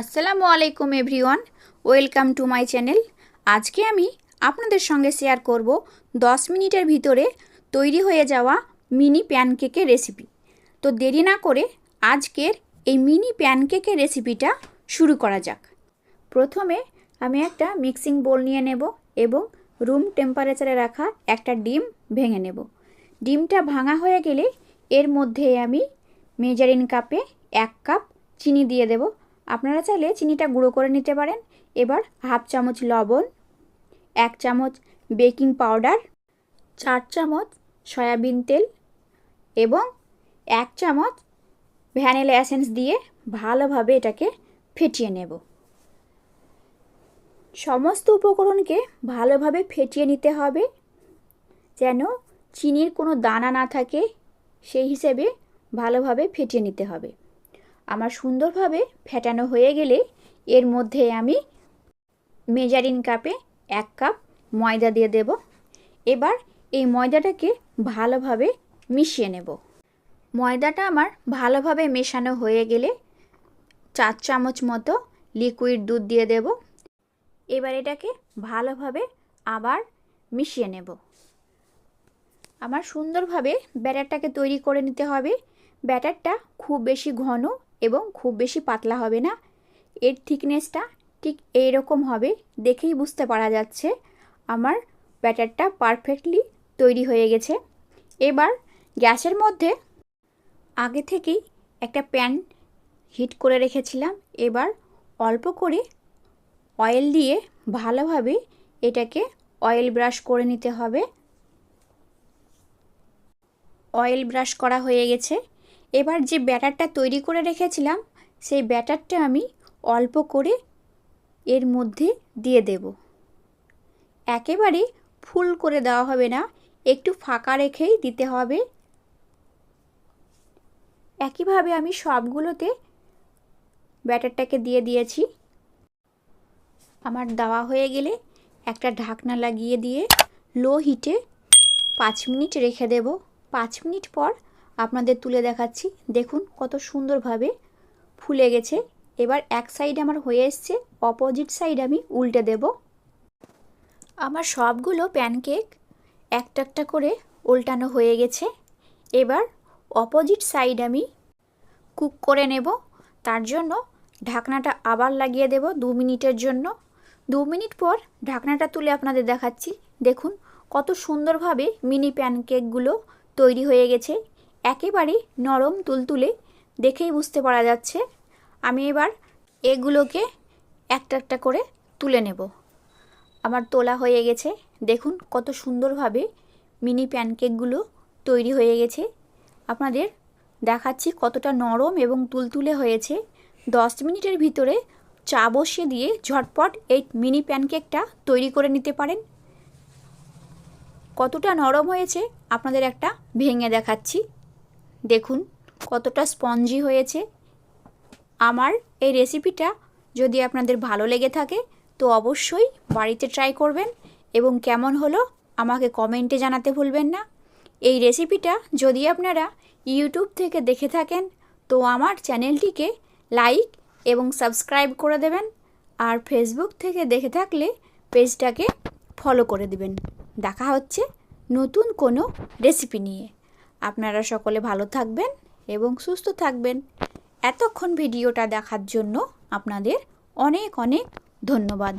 আসসালামু আলাইকুম everyone, welcome to my channel. আজকে আমি আপনাদের সঙ্গে শেয়ার করব 10 মিনিটের ভিতরে তৈরি হয়ে যাওয়া মিনি প্যানকেকের রেসিপি। তো দেরি না করে আজকের এই মিনি প্যানকেকের রেসিপিটা শুরু করা যাক। প্রথমে আমি একটা মিক্সিং বোল নিয়ে নেব এবং রুম টেম্পারেচারে রাখা একটা ডিম ভেঙে নেব। ডিমটা ভাঙা হয়ে গেলে এর মধ্যে আমি মেজারিন কাপে এক কাপ চিনি দিয়ে দেব। আপনারা চাইলে চিনিটা গুঁড়ো করে নিতে পারেন। এবার হাফ চামচ লবণ, এক চামচ বেকিং পাউডার, চার চামচ সয়াবিন তেল এবং এক চামচ ভ্যানিলা অ্যাসেন্স দিয়ে ভালোভাবে এটাকে ফেটিয়ে নেব। সমস্ত উপকরণকে ভালোভাবে ফেটিয়ে নিতে হবে যেন চিনির কোনো দানা না থাকে, সেই হিসেবে ভালোভাবে ফেটিয়ে নিতে হবে। আমার সুন্দরভাবে ফেটানো হয়ে গেলে এর মধ্যে আমি মেজারিন কাপে এক কাপ ময়দা দিয়ে দেব। এবার এই ময়দাটাকে ভালোভাবে মিশিয়ে নেব। ময়দাটা আমার ভালোভাবে মেশানো হয়ে গেলে চার চামচ মতো লিকুইড দুধ দিয়ে দেব। এবার এটাকে ভালোভাবে আবার মিশিয়ে নেব। আমার সুন্দরভাবে ব্যাটারটাকে তৈরি করে নিতে হবে। ব্যাটারটা খুব বেশি ঘন এবং খুব বেশি পাতলা হবে না। এর থিকনেসটা ঠিক এইরকম হবে, দেখেই বুঝতে পারা যাচ্ছে। আমার ব্যাটারটা পারফেক্টলি তৈরি হয়ে গেছে। এবার গ্যাসের মধ্যে আগে থেকেই একটা প্যান হিট করে রেখেছিলাম। এবার অল্প করে অয়েল দিয়ে ভালোভাবে এটাকে অয়েল ব্রাশ করে নিতে হবে। অয়েল ব্রাশ করা হয়ে গেছে। এবার যে ব্যাটারটা তৈরি করে রেখেছিলাম, সেই ব্যাটারটা আমি অল্প করে এর মধ্যে দিয়ে দেব। একেবারে ফুল করে দেওয়া হবে না, একটু ফাঁকা রেখেই দিতে হবে। একইভাবে আমি সবগুলোতে ব্যাটারটাকে দিয়ে দিয়েছি। আমার দেওয়া হয়ে গেলে একটা ঢাকনা লাগিয়ে দিয়ে লো হিটে পাঁচ মিনিট রেখে দেব। পাঁচ মিনিট পর আপনাদের তুলে দেখাচ্ছি। দেখুন কত সুন্দরভাবে ফুলে গেছে। এবার এক সাইড আমার হয়ে এসছে অপোজিট সাইড আমি উল্টে দেব। আমার সবগুলো প্যানকেক একটা একটা করে উল্টানো হয়ে গেছে। এবার অপোজিট সাইড আমি কুক করে নেব। তার জন্য ঢাকনাটা আবার লাগিয়ে দেব দু মিনিটের জন্য। দু মিনিট পর ঢাকনাটা তুলে আপনাদের দেখাচ্ছি। দেখুন কত সুন্দরভাবে মিনি প্যানকেকগুলো তৈরি হয়ে গেছে। একেবারে নরম তুলতুলে দেখেই বুঝতে পারা যাচ্ছে। আমি এবার এগুলোকে একটা একটা করে তুলে নেব। আমার তোলা হয়ে গেছে। দেখুন কত সুন্দরভাবে মিনি প্যানকেকগুলো তৈরি হয়ে গেছে। আপনাদের দেখাচ্ছি কতটা নরম এবং তুলতুলে হয়েছে। দশ মিনিটের ভিতরে চা বসিয়ে দিয়ে ঝটপট এই মিনি প্যানকেকটা তৈরি করে নিতে পারেন। কতটা নরম হয়েছে আপনাদের একটা ভেঙে দেখাচ্ছি। দেখুন, কতটা স্পঞ্জি হয়েছে। আমার এই রেসিপিটা যদি আপনাদের ভালো লেগে থাকে, তো অবশ্যই বাড়িতে ট্রাই করবেন এবং কেমন হলো আমাকে কমেন্টে জানাতে ভুলবেন না। এই রেসিপিটা যদি আপনারা ইউটিউব থেকে দেখে থাকেন, তো আমার চ্যানেলটিকে লাইক এবং সাবস্ক্রাইব করে দেবেন। আর ফেসবুক থেকে দেখে থাকলে পেজটাকে ফলো করে দেবেন। দেখা হচ্ছে নতুন কোনো রেসিপি নিয়ে। আপনারা সকলে ভালো থাকবেন এবং সুস্থ থাকবেন। এতক্ষণ ভিডিওটা দেখার জন্য আপনাদের অনেক অনেক ধন্যবাদ।